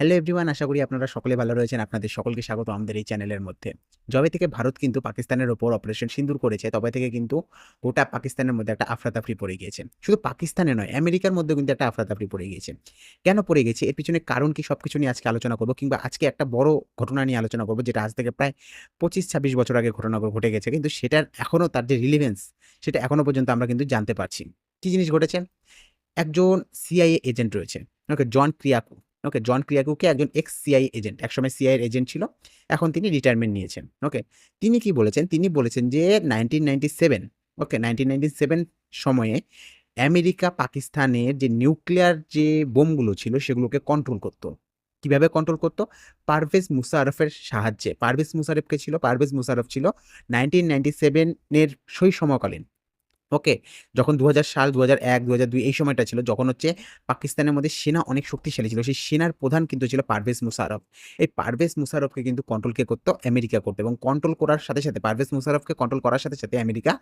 Hello everyone আশা করি আপনারা সকলে ভালো রয়েছেন। আপনাদের সকলকে স্বাগত আমাদের এই চ্যানেলের মধ্যে। যবে থেকে ভারত কিন্তু পাকিস্তানের ওপর অপারেশন সিন্দুর করেছে, তবে থেকে কিন্তু গোটা পাকিস্তানের মধ্যে একটা আফরাতাফরি পড়ে গিয়েছে। শুধু পাকিস্তানে নয়, আমেরিকার মধ্যেও কিন্তু একটা আফরাতাফরি পড়ে গিয়েছে। কেন পড়ে গেছে? এর পিছনে কারণ কি সব কিছু নিয়ে আজকে আলোচনা করব, কিংবা আজকে একটা বড় ঘটনা নিয়ে আলোচনা করব, যেটা আজ থেকে প্রায় পঁচিশ ছাব্বিশ বছর আগে ঘটনা ঘটে গেছে। কিন্তু সেটার এখনও তার যে রিলিভেন্স সেটা এখনও পর্যন্ত আমরা কিন্তু জানতে পারছি। কী জিনিস ঘটেছে? একজন সিআইএ এজেন্ট রয়েছে, ওকে, জন ক্রিয়াকু ওকে জন ক্রিয়াকুকে একজন এক্স সিআই এজেন্ট একসময় সিআইয়ের এজেন্ট ছিল, এখন তিনি রিটায়ারমেন্ট নিয়েছেন ওকে তিনি কি বলেছেন? তিনি বলেছেন যে nineteen ninety seven okay nineteen ninety seven সময়ে আমেরিকা পাকিস্তানের যে নিউক্লিয়ার যে বোমগুলো ছিল, সেগুলোকে কন্ট্রোল করতো। কীভাবে কন্ট্রোল করতো? পারভেজ মুশারফের সাহায্যে। পারভেজ মুশারফকে ছিল? পারভেজ মুশারফ ছিল নাইনটিন নাইনটি সেভেনের সেই সময়কালীন। ওকে যখন দু হাজার সাল দু এক দু এই সময়টা ছিল, যখন হচ্ছে পাকিস্তানের মধ্যে সেনা অনেক শক্তিশালী ছিল। সেই সেনার প্রধান কিন্তু ছিল পারভেজ মুশারফ। এই পারভেজ মুশারফকে কিন্তু কন্ট্রোল কে করতো? আমেরিকা করতো এবং কন্ট্রোল করার সাথে সাথে, পারভেজ মুশারফকে কন্ট্রোল করার সাথে সাথে আমেরিকা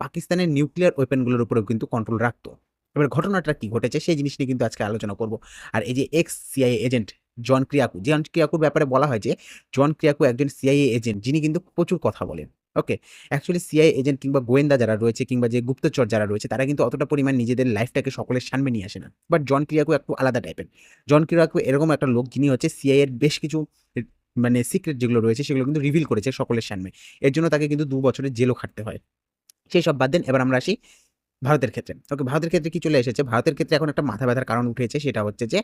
পাকিস্তানের নিউক্লিয়ার ওয়েপেনগুলোর উপরেও কিন্তু কন্ট্রোল রাখতো। এবার ঘটনাটা কি ঘটেছে সেই জিনিস নিয়ে কিন্তু আজকে আলোচনা করব। আর এই যে ex CIA agent John Kiriakou, John ক্রিয়াকুর ব্যাপারে বলা হয় যে, জন ক্রিয়াকু একজন সিআইএ এজেন্ট যিনি কিন্তু প্রচুর কথা বলেন। ওকে অ্যাকচুয়ালি সিআই এজেন্ট কিংবা গোয়েন্দা যারা রয়েছে কিংবা যে গুপ্তচর যারা রয়েছে, তারা কিন্তু অতটা পরিমাণ নিজেদের লাইফটাকে সকলের সামনে নিয়ে আসে না। বাট জন ক্রিয়াকু একটু আলাদা টাইপের জন ক্রিয়াকু এরকম একটা লোক যিনি হচ্ছে সিআই এর বেশ কিছু মানে সিক্রেট যেগুলো রয়েছে সেগুলো কিন্তু রিভিল করেছে সকলের সামনে। এর জন্য তাকে কিন্তু দু বছরের জেলও খাটতে হয়। সেই সব বাদ দেন, এবার আমরা আসি ভারতের ক্ষেত্রে। ওকে ভারতের ক্ষেত্রে কি চলে এসেছে? ভারতের ক্ষেত্রে এখন একটা মাথা ব্যথার কারণ উঠেছে, সেটা হচ্ছে যে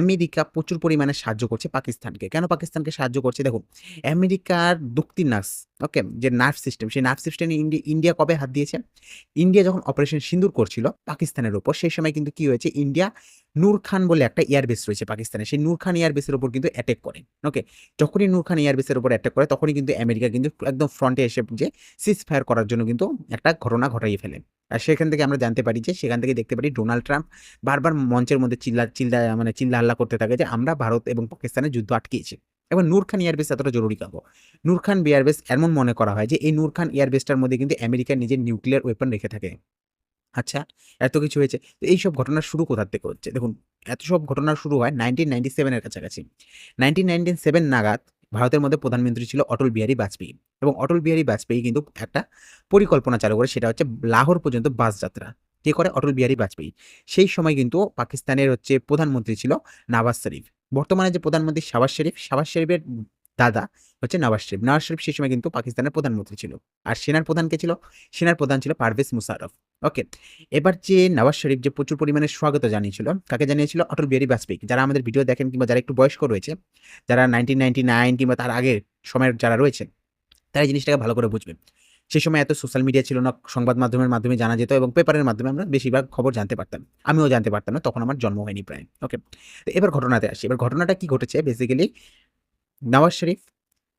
আমেরিকা প্রচুর পরিমাণে সাহায্য করছে পাকিস্তানকে। কেন পাকিস্তানকে সাহায্য করছে? দেখুন, আমেরিকার দুক্তি নার্স, ওকে, যে নার্ভ সিস্টেম, সেই নার্ভ সিস্টেমে ইন্ডিয়া কবে হাত দিয়েছে? ইন্ডিয়া যখন অপারেশন সিন্দুর করছিল পাকিস্তানের ওপর, সেই সময় কিন্তু কি হয়েছে? ইন্ডিয়া নূর খান বলে একটা এয়ারবেস রয়েছে পাকিস্তানে সেই নূর খান এয়ারবেসের ওপর কিন্তু অ্যাটাক করে ওকে যখনই নূর খান এয়ারবেসের ওপর অ্যাটাক করে, তখনই কিন্তু আমেরিকা কিন্তু একদম ফ্রন্টে এসে যে সিজ ফায়ার করার জন্য কিন্তু একটা ঘটনা ঘটাইয়ে ফেলে। আর সেখান থেকে আমরা জানতে পারি যে, সেখান থেকে দেখতে পারি ডোনাল্ড ট্রাম্প বারবার মঞ্চের মধ্যে চিল্লা চিল্লা মানে চিল্লা হাল্লা করতে থাকে যে, আমরা ভারত এবং পাকিস্তানের যুদ্ধ আটকিয়েছি এবং নূর খান এয়ারবেস এতটা জরুরি কাগো নূর খান এয়ারবেস এমন মনে করা হয় যে, এই নূর খান এয়ারবেসটার মধ্যে কিন্তু আমেরিকার নিজের নিউক্লিয়ার ওয়েপন রেখে থাকে। আচ্ছা এত কিছু হয়েছে। তো এইসব ঘটনা শুরু কোথার থেকে হচ্ছে? দেখুন, এত সব ঘটনা শুরু হয় নাইনটিন নাইনটি সেভেনের কাছাকাছি। নাইনটিন নাইনটি সেভেন নাগাদ ভারতের মধ্যে প্রধানমন্ত্রী ছিল অটল বিহারী বাজপেয়ী। এবং অটল বিহারী বাজপেয়ী কিন্তু একটা পরিকল্পনা চালু করে, সেটা হচ্ছে লাহোর পর্যন্ত বাস যাত্রা। কে করে? অটল বিহারী বাজপেয়ী। সেই সময় কিন্তু পাকিস্তানের হচ্ছে প্রধানমন্ত্রী ছিল নওয়াজ শরীফ। বর্তমানে যে প্রধানমন্ত্রী শাবাজ শরীফ শাবাজ শরীফের দাদা হচ্ছে নওয়াজ শরীফ। নওয়াজ শরীফ সেই সময় কিন্তু পাকিস্তানের প্রধানমন্ত্রী ছিল। আর সেনার প্রধান কে ছিল? সেনার প্রধান ছিল পারভেজ মুশারফ ওকে এবার যে নওয়াজ শরীফ যে প্রচুর পরিমাণে স্বাগত জানিয়েছিল, কাকে জানিয়েছিল? অটল বিহারী বাজপেয়ী যারা আমাদের ভিডিও দেখেন কিংবা যারা একটু বয়স্ক রয়েছে, যারা নাইনটিন নাইনটি নাইন কিংবা তার আগের সময়ের যারা রয়েছে, তারা জিনিসটাকে ভালো করে বুঝবে। সেই সময় এত সোশ্যাল মিডিয়া ছিল না, সংবাদ মাধ্যমের মাধ্যমে জানা যেত এবং পেপারের মাধ্যমে আমরা বেশিরভাগ খবর জানতে পারতাম। আমিও জানতে পারতাম না, তখন আমার জন্ম হয়নি প্রায়। ওকে তো এবার ঘটনাতে আসি। এবার ঘটনাটা কি ঘটেছে? বেসিক্যালি নওয়াজ শরীফ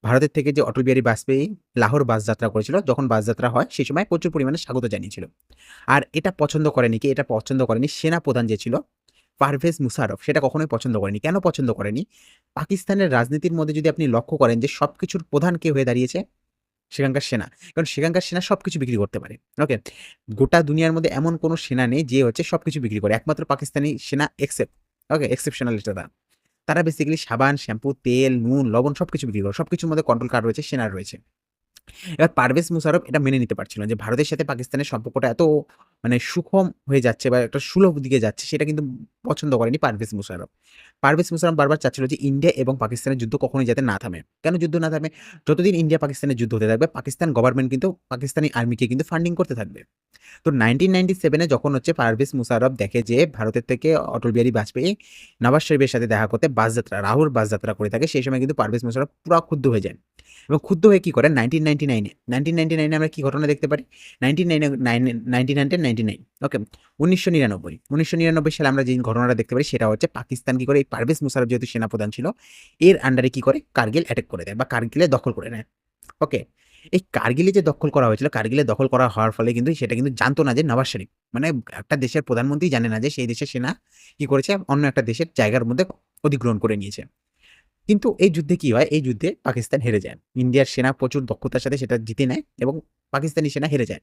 ভারতের থেকে যে অটল বিহারী বাজপেয়ী লাহোর বাস যাত্রা করেছিল, যখন বাস যাত্রা হয়, সেই সময় প্রচুর পরিমাণে স্বাগত জানিয়েছিল। আর এটা পছন্দ করেনি কি? এটা পছন্দ করেনি সেনা প্রধান যে ছিল, পারভেজ মুশারফ। সেটা কখনোই পছন্দ করেনি। কেন পছন্দ করেনি? পাকিস্তানের রাজনীতির মধ্যে যদি আপনি লক্ষ্য করেন যে সব কিছুর প্রধান কে হয়ে দাঁড়িয়েছে? সেখানকার সেনা। কারণ সেখানকার সেনা সব কিছু বিক্রি করতে পারে। ওকে? গোটা দুনিয়ার মধ্যে এমন কোনো সেনা নেই যে হচ্ছে সব কিছু বিক্রি করে। একমাত্র পাকিস্তানি সেনা এক্সেপ্ট ওকে? এক্সেপশনাল এটা তারা বেসিক্যালি সাবান শ্যাম্পু তেল, নুন, লবণ সব কিছু বিক্রি করে সব কিছুর মধ্যে কন্ট্রোল কার্ড রয়েছে, সেনার রয়েছে। এবার পারভেজ মুশারফ এটা মেনে নিতে পারছিল যে ভারতের সাথে পাকিস্তানের সম্পর্কটা এত মানে সুখম হয়ে যাচ্ছে বা একটা সুলভ দিকে যাচ্ছে, সেটা কিন্তু পছন্দ করেনি পারভেজ মুশারফ পারভেজ মুশারফ বারবার চাচ্ছিল যে ইন্ডিয়া এবং পাকিস্তানের যুদ্ধ কখনোই যাতে না থামে। কেন যুদ্ধ না থামে? যতদিন ইন্ডিয়া পাকিস্তানের যুদ্ধ হতে থাকবে, পাকিস্তান গভর্নমেন্ট কিন্তু, পাকিস্তানি আর্মিকে কিন্তু ফান্ডিং করতে থাকবে। তো নাইনটিন নাইনটি সেভেনে যখন হচ্ছে পারভেজ মুশারফ দেখে যে ভারতের থেকে অটল বিহারী বাজপেয়ী নওয়াজ শরীফের সাথে দেখা করতে বাসযাত্রা রাহুল বাস যাত্রা করে থাকে, সেই সময় কিন্তু পারভেজ মুশারফ পুরো ক্ষুদ্ধ হয়ে যায়। এবং ক্ষুদ্ধ হয়ে কী করে? নাইনটিন নাইনটি নাইনে নাইনটিন নাইনটি নাইনে আমরা কী ঘটনা দেখতে পারি? Nineteen nine nine nineteen nineteen ninety nine okay উনিশশো নিরানব্বই। উনিশশো নিরানব্বই সালে আমরা যে ঘটনাটা দেখতে পারি, সেটা হচ্ছে পাকিস্তান কী করে, এই পারভেজ মুশারফ যেহেতু সেনাপ্রধান ছিল, এর আন্ডারে কী করে, কার্গিল অ্যাটাক করে দেয় বা কার্গিলে দখল করে নেয়। ওকে এই কার্গিলে যে দখল করা হয়েছিল, কার্গিলে দখল করা হওয়ার ফলে কিন্তু সেটা কিন্তু জানতো না যে নওয়াজ শরীফ। মানে একটা দেশের প্রধানমন্ত্রী জানে না যে সেই দেশের সেনা কি করেছে, অন্য একটা দেশের জায়গার মধ্যে অধিগ্রহণ করে নিয়েছে। কিন্তু এই যুদ্ধে কি হয়, এই যুদ্ধে পাকিস্তান হেরে যায়। ইন্ডিয়ার সেনা প্রচুর দক্ষতার সাথে সেটা জিতে নেয় এবং পাকিস্তানি সেনা হেরে যায়।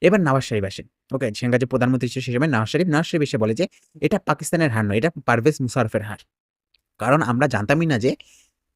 এবার নওয়াজ শরীফ আসেন। ওকে সেখানকার যে প্রধানমন্ত্রী ছিল সে সময় নওয়াজ শরীফ নওয়াজ শরীফ এসে বলে যে, এটা পাকিস্তানের হার নয়, এটা পারভেজ মুশারফের হার। কারণ আমরা জানতামই না যে,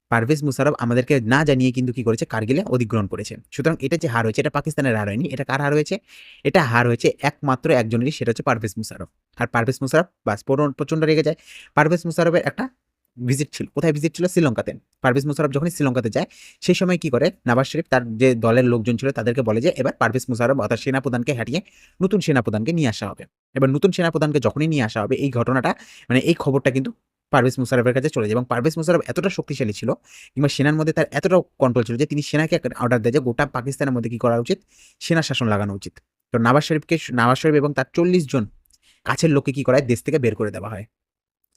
পারভেজ মুশারফ আমাদেরকে না জানিয়ে কিন্তু কি করেছে, কার্গিলে অধিগ্রহণ করেছে। সুতরাং এটা যে হার হয়েছে, এটা পাকিস্তানের হার হয়নি, এটা কার হার হয়েছে? এটা হার হয়েছে একমাত্র একজনেরই, সেটা হচ্ছে পারভেজ মুশারফ। আর পারভেজ মুশারফ বাস পুরো- প্রচণ্ড রেগে যায়। পারভেজ মুশারফের একটা ভিজিট ছিল। কোথায় ভিজিট ছিল? শ্রীলঙ্কাতে। পারভেজ মুশারফ যখন শ্রীলঙ্কাতে যায়, সেই সময় কি করে? নওয়াজ শরীফ তার যে দলের লোকজন ছিল, তাদেরকে বলে যে, এবার পারভেজ মুশারফ অর্থাৎ সেনাপ্রধানকে হাঁটিয়ে নতুন সেনাপ্রধানকে নিয়ে আসা হবে। এবার নতুন সেনাপ্রধানকে যখনই নিয়ে আসা হবে, এই ঘটনাটা মানে এই খবরটা কিন্তু পারভেজ মুশারফের কাছে চলে যায়। এবং পারভেজ মুশারফ এতটা শক্তিশালী ছিল, কিংবা সেনার মধ্যে তার এতটা কন্ট্রোল ছিল যে, তিনি সেনাকে অর্ডার দেয় যে, গোটা পাকিস্তানের মধ্যে কি করা উচিত? সেনা শাসন লাগানো উচিত। তো নওয়াজ শরীফকে নওয়াজ শরীফ এবং তার চল্লিশ জন কাছের লোককে কি করায়? দেশ থেকে বের করে দেওয়া হয়।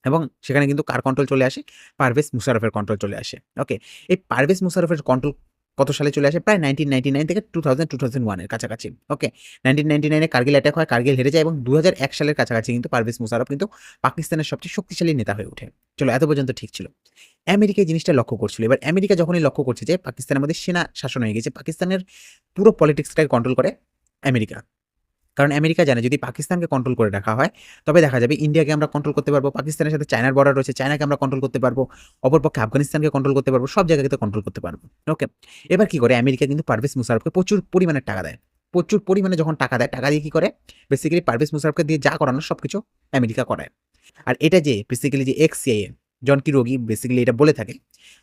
এবং সেখানে কিন্তু কার কন্ট্রোল চলে আসে? পারভেজ মুশারফের কন্ট্রোল চলে আসে। ওকে এই পারভেজ মুশারফের কন্ট্রোল কত সালে চলে আসে? প্রায় নাইনটিন নাইনটি নাইন থেকে টু থাউজেন্ড টু থাউজেন্ড ওয়ানের কাছাকাছি। ওকে নাইনটিন নাইনটি নাইনে কার্গিল অ্যাটাক হয়, কার্গিল হেরে যায় এবং দু হাজার এক সালের কাছাকাছি কিন্তু পারভেজ মুশারফ কিন্তু পাকিস্তানের সবচেয়ে শক্তিশালী নেতা হয়ে ওঠে। চলো, এত পর্যন্ত ঠিক ছিল। আমেরিকা এই জিনিসটা লক্ষ্য করছিল। এবার আমেরিকা যখনই লক্ষ্য করছে যে পাকিস্তানের মধ্যে সেনা শাসন হয়ে গেছে, পাকিস্তানের পুরো পলিটিক্সটাকে কন্ট্রোল করে আমেরিকা। কারণ আমেরিকা জানে যদি পাকিস্তানকে কন্ট্রোল করে রাখা হয়, তবে দেখা যাবে ইন্ডিয়াকে আমরা কন্ট্রোল করতে পারব, পাকিস্তানের সাথে চায়নার বর্ডার রয়েছে, চায়নাকে আমরা কন্ট্রোল করতে পারব, অপরপক্ষে আফগানিস্তানকে কন্ট্রোল করতে পারব, সব জায়গাকে কন্ট্রোল করতে পারব। ওকে এবার কি করে? আমেরিকা কিন্তু পারভেজ মুশারফকে প্রচুর পরিমাণে টাকা দেয়। প্রচুর পরিমাণে যখন টাকা দেয়, টাকা দিয়ে কি করে? বেসিক্যালি পারভেজ মুশারফকে দিয়ে যা করানো সব কিছু আমেরিকা করায়। আর এটা যে বেসিক্যালি যে ex CIA John Kiriakou basically এটা বলে থাকে।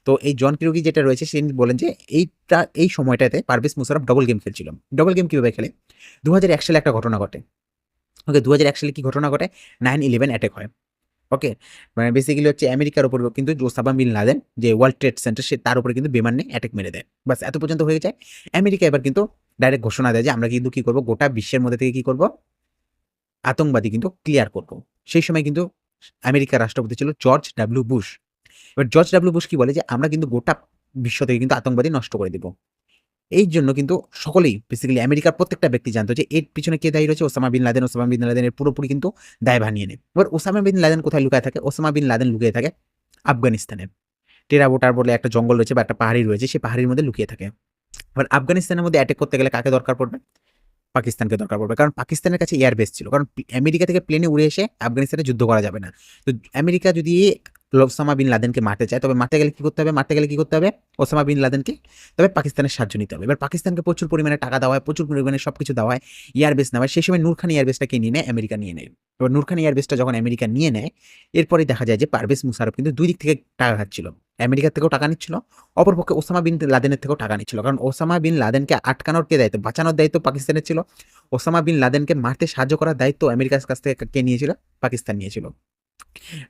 তো এই জন কিরোগি যেটা রয়েছে, সে বলেন যে এইটা, এই সময়টাতে পারভেজ মুশারফ ডবল গেম খেলছিল। ডবল গেম কীভাবে খেলে? দু সালে একটা ঘটনা ঘটে। ওকে দু সালে কি ঘটনা ঘটে? নাইন ইলেভেন অ্যাটাক হয়। ওকে মানে বেসিক্যালি হচ্ছে আমেরিকার উপর কিন্তু ওসামা বিন লাদেন যে ওয়ার্ল্ড ট্রেড সেন্টার সে তার উপরে কিন্তু বিমান নিয়ে অ্যাটাক মেরে দেয়। বাস এত পর্যন্ত হয়ে যায়। আমেরিকা এবার কিন্তু ডাইরেক্ট ঘোষণা দেয় যে আমরা কিন্তু কি করব? গোটা বিশ্বের মধ্যে থেকে কি করব? আতঙ্কবাদী কিন্তু ক্লিয়ার করব। সেই সময় কিন্তু আমেরিকার রাষ্ট্রপতি ছিল জর্জ ডাব্লিউ বুশ এবার জর্জ ডাব্লিউ বুশ কি বলে যে, আমরা কিন্তু গোটা বিশ্ব থেকে কিন্তু আতঙ্কবাদী নষ্ট করে দিব। এই জন্য কিন্তু সকলেই বেসিক্যালি আমেরিকার প্রত্যেকটা ব্যক্তি জানতো যে, এর পিছনে কে দায়ী রয়েছে? Osama bin Laden, Osama bin লাদেনের পুরোপুরি কিন্তু দায় ভানিয়ে নেয়। এবার ওসামা বিন লাদেন কোথায় লুকায় থাকে? ওসামা বিন লাদেন লুকিয়ে থাকে আফগানিস্তানে। টেরাবোটার বলে একটা জঙ্গল রয়েছে বা একটা পাহাড়ি রয়েছে সেই পাহাড়ির মধ্যে লুকিয়ে থাকে। এবার আফগানিস্তানের মধ্যে অ্যাটাক করতে গেলে কাকে দরকার পড়বে? পাকিস্তানকে দরকার পড়বে। কারণ পাকিস্তানের কাছে এয়ারবেস ছিল। কারণ আমেরিকা থেকে প্লেনে উড়ে এসে আফগানিস্তানে যুদ্ধ করা যাবে না। তো আমেরিকা যদি ওসামা বিন লাদেনকে মারতে চায়, তবে মারতে গেলে কী করতে হবে? মারতে গেলে কী করতে হবে? ওসামা বিন লাদেনকে, তবে পাকিস্তানের সাহায্য নিতে হবে। এবার পাকিস্তানকে প্রচুর পরিমাণে টাকা দেওয়া হয়, প্রচুর পরিমাণে সব কিছু দেওয়া হয় এয়ারবেস নেওয়া হয়। সেই সময় নূরখান এয়ারবেসটাকে নিয়ে নেয়? আমেরিকা নিয়ে নেয়। এবার নূরখান এয়ারবেসটা যখন আমেরিকা নিয়ে নেয় এরপরে দেখা যায় যে পারভেজ মুশারফ কিন্তু দুই দিক থেকে টাকা খাচ্ছিল। আমেরিকার থেকেও টাকা নিচ্ছিল, অপরপক্ষে ওসামা বিন লাদেনের থেকেও টাকা নিচ্ছিল। কারণ ওসামা বিন লাদেনকে আটকানোর কে দায়িত্ব? বাঁচানোর দায়িত্ব পাকিস্তানের ছিল। ওসামা বিন লাদেনকে মারতে সাহায্য করার দায়িত্ব আমেরিকার কাছ থেকে কে নিয়েছিল? পাকিস্তান নিয়েছিল।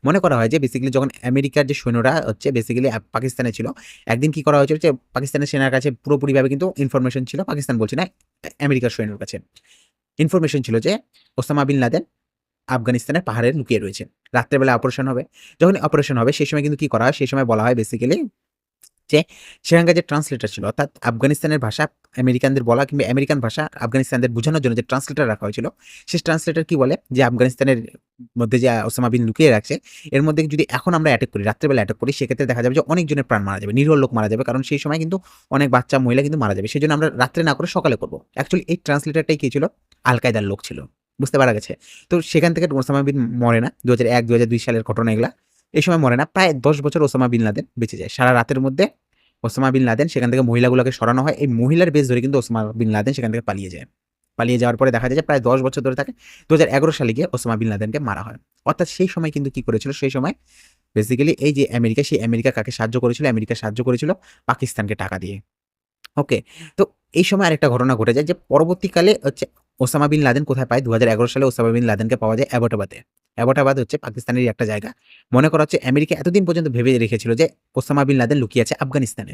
মনে করা হয় যে বেসিক্যালি যখন আমেরিকার যে সৈন্যরা হচ্ছে বেসিক্যালি পাকিস্তানে ছিল, একদিন কি করা হয়েছিল যে পাকিস্তানের সেনার কাছে পুরোপুরিভাবে কিন্তু ইনফরমেশন ছিল, পাকিস্তান বলছে না আমেরিকার সৈন্যর কাছে। ইনফরমেশন ছিল যে ওসামা বিন লাদেন আফগানিস্তানের পাহাড়ে লুকিয়ে রয়েছে রাত্রেবেলা অপারেশন হবে। যখন অপারেশন হবে, সেই সময় কিন্তু কি করা হয়? সেই সময় বলা হয় বেসিক্যালি যে সেখানকার যে ট্রান্সলেটার ছিল, অর্থাৎ আফগানিস্তানের ভাষা আমেরিকানদের বলা কিংবা আমেরিকান ভাষা আফগানিস্তানদের বোঝানোর জন্য যে ট্রান্সলেটার রাখা হয়েছিল, সেই ট্রান্সলেটার কি বলে? যে আফগানিস্তানের মধ্যে যে ওসামা বিন লুকিয়ে রাখছে, এর মধ্যে যদি এখন আমরা অ্যাটাক করি, রাত্রেবেলা অ্যাটাক করি, সেক্ষেত্রে দেখা যাবে যে অনেকজনের প্রাণ মারা যাবে, নিরীহ লোক মারা যাবে, কারণ সেই সময় কিন্তু অনেক বাচ্চা মহিলা কিন্তু মারা যাবে। সেই জন্য আমরা রাত্রে না করে সকালে করব। অ্যাকচুয়ালি এই ট্রান্সলেটারটাই কি ছিল? আল কায়দার লোক ছিল। বুঝতে পারা গেছে। তো সেখান থেকে ওসামা বিন মরে না দু হাজার এক দু হাজার দুই সালের ঘটনা এগুলা। এই সময় মরে না, প্রায় দশ বছর ওসামা বিন লাদেন বেঁচে যায়। সারা রাতের মধ্যে ওসামা বিন লাদেন, সেখান থেকে মহিলাগুলোকে সরানো হয়। এই মহিলার বেশ ধরে কিন্তু ওসামা বিন লাদেন সেখান থেকে পালিয়ে যায়। পালিয়ে যাওয়ার পরে দেখা যায় যে প্রায় দশ বছর ধরে থাকে দু হাজার এগারো সালে গিয়ে ওসামা বিন লাদেনকে মারা হয়। অর্থাৎ সেই সময় কিন্তু কি করেছিল? সেই সময় বেসিক্যালি এই যে আমেরিকা, সেই আমেরিকা কাকে সাহায্য করেছিল? আমেরিকা সাহায্য করেছিল পাকিস্তানকে টাকা দিয়ে। ওকে তো এই সময় আরেকটা ঘটনা ঘটে যায় যে পরবর্তীকালে হচ্ছে ওসামা বিন লাদেন কোথায় পায়? দু হাজার এগারো সালে ওসামা বিন লাদেনকে পাওয়া যায় অ্যাবোটাবাদে। অ্যাবোটাবাদ হচ্ছে পাকিস্তানেরই একটা জায়গা। মনে করা হচ্ছে আমেরিকা এতদিন পর্যন্ত ভেবে রেখেছিল যে ওসামা বিন লাদেন লুকিয়ে আছে আফগানিস্তানে।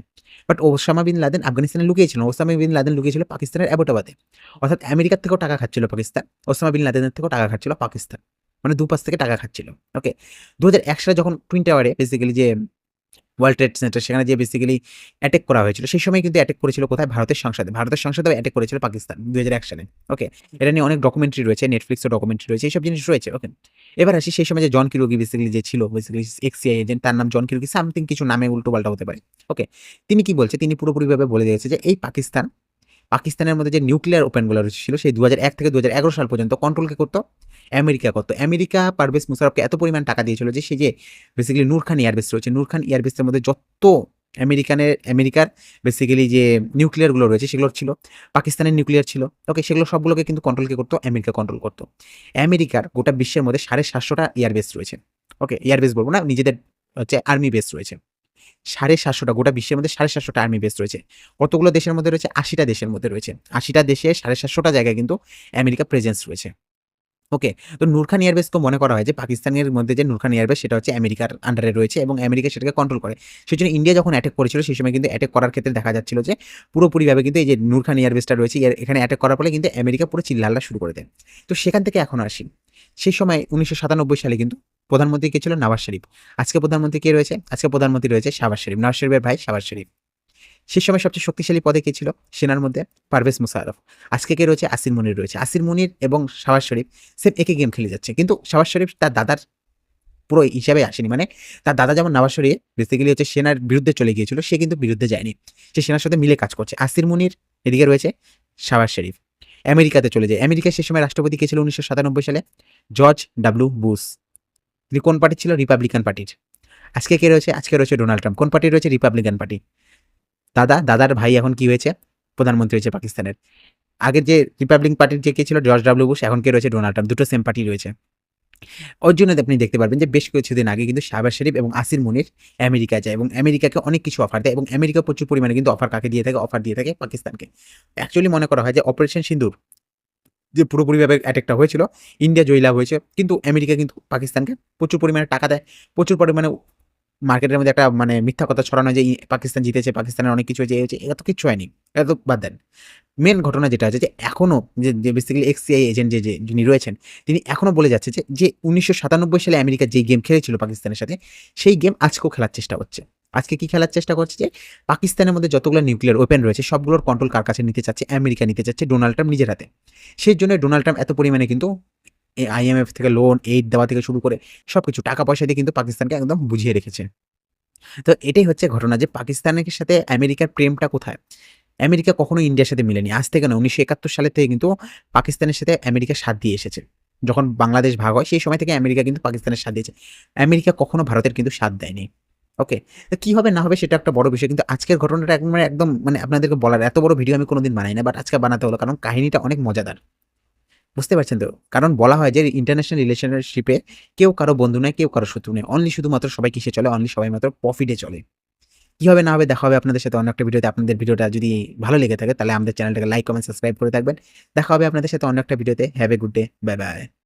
বাট ওসামা বিন লাদেন আফগানিস্তানে লুকিয়েছিল ওসামা বিন লাদেন লুকিয়েছিল পাকিস্তানের অ্যাবোটাবাদে। অর্থাৎ আমেরিকার থেকেও টাকা খাচ্ছিল পাকিস্তান। ওসামা বিন লাদেনের থেকেও টাকা খাচ্ছিল পাকিস্তান। মানে দুপাশ থেকে টাকা খাচ্ছিল। ওকে দু হাজার এক সালে যখন টুইন টাওয়ারে বেসিক্যালি যে ওয়ার্ল্ড ট্রেড সেন্টার সেখানে যে বেসিক্যালি অ্যাটাক করা হয়েছিল। সেই সময় কিন্তু অ্যাটেক করেছিল কোথায়? ভারতের সংসদে। ভারতের সংসদে অ্যাটেক করেছিল পাকিস্তান দুই হাজার এক সালে। ওকে এটা নিয়ে অনেক ডকুমেন্টারি রয়েছে নেটফ্লিক্সের ডকুমেন্টারি রয়েছে, এইসব জিনিস রয়েছে। ওকে এবার আসি সেই সময় যে জন কিরোগি বেসিক্যালি যে ছিল বেসিক্যালি এক্সিআই এজেন্ট তার নাম জন কিরোগি সামথিং কিছু নামে উল্টো পাল্টা হতে পারে। ওকে তিনি কি বলছে? তিনি পুরোপুরিভাবে বলে দিয়েছে যে এই পাকিস্তান, পাকিস্তানের মধ্যে যে নিউক্লিয়ার ওপেনগুলো ছিল সেই দু এক থেকে দু হাজার এগারো সাল পর্যন্ত কন্ট্রোলকে করতো? আমেরিকা করতো আমেরিকা পারভেজ মুশারফকে এত পরিমাণ টাকা দিয়েছিল যে সে যে বেসিক্যালি নূরখান এয়ারবেস রয়েছে। নূরখান এয়ারবেসের মধ্যে যত আমেরিকানের, আমেরিকার বেসিক্যালি যে নিউক্লিয়ারগুলো রয়েছে সেগুলো ছিল। পাকিস্তানের নিউক্লিয়ার ছিল। ওকে সেগুলো সবগুলোকে কিন্তু কন্ট্রোলকে করতো, আমেরিকা কন্ট্রোল করতো। আমেরিকার গোটা বিশ্বের মধ্যে সাড়ে সাতশোটা এয়ারবেস রয়েছে। ওকে এয়ারবেস বলব না, নিজেদের হচ্ছে আর্মি বেস রয়েছে। সাড়ে সাতশোটা, গোটা বিশ্বের মধ্যে সাড়ে সাতশোটা আর্মি বেস রয়েছে। কতগুলো দেশের মধ্যে রয়েছে? আশিটা দেশের মধ্যে রয়েছে। আশিটা দেশে সাড়ে সাতশোটা জায়গায় কিন্তু আমেরিকা প্রেজেন্স রয়েছে। ওকে, তো নূরখান এয়ারবেসকে মনে করা হয় যে পাকিস্তানের মধ্যে যে নূরখান এয়ারবেস সেটা হচ্ছে আমেরিকার আন্ডারে রয়েছে এবং আমেরিকা সেটাকে কন্ট্রোল করে। সেই জন্য ইন্ডিয়া যখন অ্যাটাক করেছিল সেই সময় কিন্তু অ্যাটাক করার ক্ষেত্রে দেখা যাচ্ছিল যে পুরোপুরিভাবে কিন্তু এই যে নূরখান এয়ারবেসটা রয়েছে এখানে অ্যাটাক করার ফলে কিন্তু আমেরিকা পুরো চিল্লাল্লা শুরু করে দেয়। তো সেখান থেকে এখন আসি। সেই সময় উনিশশো সাতানব্বই সালে কিন্তু প্রধানমন্ত্রী কে ছিল? নওয়াজ শরীফ। আজকে প্রধানমন্ত্রী কে রয়েছে? আজকে প্রধানমন্ত্রী রয়েছে শাবাজ শরীফ। নওয়াজ শরীফের ভাই শাবাজ শরীফ। সেই সময় সবচেয়ে শক্তিশালী পদে কে ছিল? সেনার মধ্যে পারভেজ মুশারফ আজকে কে রয়েছে? আসির মনির রয়েছে। আসির মনির এবং শাবাজ শরীফ সেম একই গেম খেলে যাচ্ছে। কিন্তু শাবাজ শরীফ তার দাদার পুরো হিসাবে আসেনি। মানে তার দাদা যেমন নওয়াজ শরীফ বেসিক্যালি হচ্ছে সেনার বিরুদ্ধে চলে গিয়েছিল, সে কিন্তু বিরুদ্ধে যায়নি। সে সেনার সাথে মিলে কাজ করছে। আসির মনির এদিকে রয়েছে শাবাজ শরীফ। আমেরিকাতে চলে যায়। আমেরিকায় সে সময় রাষ্ট্রপতি কে ছিল? উনিশশো সাতানব্বই সালে জর্জ ডাব্লিউ বুশ। তিনি কোন পার্টি ছিল রিপাবলিকান পার্টির। আজকে কে রয়েছে? আজকে রয়েছে ডোনাল্ড ট্রাম্প। কোন পার্টি রয়েছে? Republican party. দাদা, দাদার ভাই এখন কি হয়েছে? প্রধানমন্ত্রী হয়েছে পাকিস্তানের। আগের যে রিপাবলিক পার্টির যে কে ছিল জর্জ ডাব্লিউ বুশ এখন কে রয়েছে? ডোনাল্ড ট্রাম্প দুটো সেম পার্টি রয়েছে। ওর জন্য আপনি দেখতে পারবেন যে বেশ কিছুদিন আগে কিন্তু শাহবাজ শরীফ এবং আসির মুনির আমেরিকা যায় এবং আমেরিকাকে অনেক কিছু অফার দেয় এবং আমেরিকা প্রচুর পরিমাণে কিন্তু অফার কাকে দিয়ে থাকে অফার দিয়ে থাকে পাকিস্তানকে। অ্যাকচুয়ালি মনে করা হয় যে অপারেশন সিন্দুর যে পুরোপুরিভাবে অ্যাটাকটা হয়েছিল ইন্ডিয়া জয়লাভ হয়েছে, কিন্তু আমেরিকা কিন্তু পাকিস্তানকে প্রচুর পরিমাণে টাকা দেয়, প্রচুর পরিমাণে মার্কেটের মধ্যে একটা মানে মিথ্যা কথা ছড়ানো যে পাকিস্তান জিতেছে, পাকিস্তানের অনেক কিছু হয়েছে হয়েছে এত কিছু হয়নি এত বাদ দেন। মেন ঘটনা যেটা আছে যে এখনও যে যে বেসিক্যালি এক্সিআই এজেন্ট যে যে, যিনি রয়েছেন, তিনি এখনও বলে যাচ্ছে যে যে উনিশশো সাতানব্বই সালে আমেরিকা যে গেম খেলেছিল পাকিস্তানের সাথে, সেই গেম আজকেও খেলার চেষ্টা হচ্ছে আজকে কি খেলার চেষ্টা করছে যে, পাকিস্তানের মধ্যে যতগুলো নিউক্লিয়ার ওপেন রয়েছে, সবগুলোর কন্ট্রোল কার কাছে নিতে চাচ্ছে? আমেরিকা নিতে চাচ্ছে ডোনাল্ড ট্রাম্প নিজের হাতে। সেই জন্য ডোনাল্ড ট্রাম্প এত পরিমাণে কিন্তু আইএমএফ থেকে লোন এইড দেওয়া থেকে শুরু করে সব কিছু টাকা পয়সা দিয়ে কিন্তু পাকিস্তানকে একদম বুঝিয়ে রেখেছে। তো এটাই হচ্ছে ঘটনা যে পাকিস্তানের সাথে আমেরিকার প্রেমটা কোথায়? আমেরিকা কখনো ইন্ডিয়ার সাথে মিলেনি। আজ থেকে না, উনিশশো একাত্তর সালের থেকে কিন্তু পাকিস্তানের সাথে আমেরিকা সাথ দিয়ে এসেছে। যখন বাংলাদেশ ভাগ হয়, সেই সময় থেকে আমেরিকা কিন্তু পাকিস্তানের সাথ দিয়েছে। আমেরিকা কখনো ভারতের কিন্তু সাথ দেয়নি। ওকে কি হবে, না হবে সেটা একটা বড় বিষয়। কিন্তু আজকের ঘটনাটা একদম একদম মানে আপনাদেরকে বলার এত বড় ভিডিও আমি কোনোদিন বানাই না বাট আজকে বানাতে হলো। কারণ কাহিনীটা অনেক মজাদার। বুঝতে পারছেন তো? কারণ বলা হয় যে ইন্টারন্যাশনাল রিলেশনশিপে কেউ কারও বন্ধু নয়, কেউ কারও শত্রু নয়। অনলি শুধুমাত্র সবাই কিসে চলে অনলি সবাই মাত্র প্রফিটে চলে। কি হবে না হবে দেখা হবে আপনাদের সাথে অন্য একটা ভিডিওতে। আপনাদের ভিডিওটা যদি ভালো লেগে থাকে তাহলে আমাদের চ্যানেলটাকে লাইক কমেন্ট সাবস্ক্রাইব করে থাকবেন। দেখা হবে আপনাদের সাথে অন্য একটা ভিডিওতে। Have a good day bye bye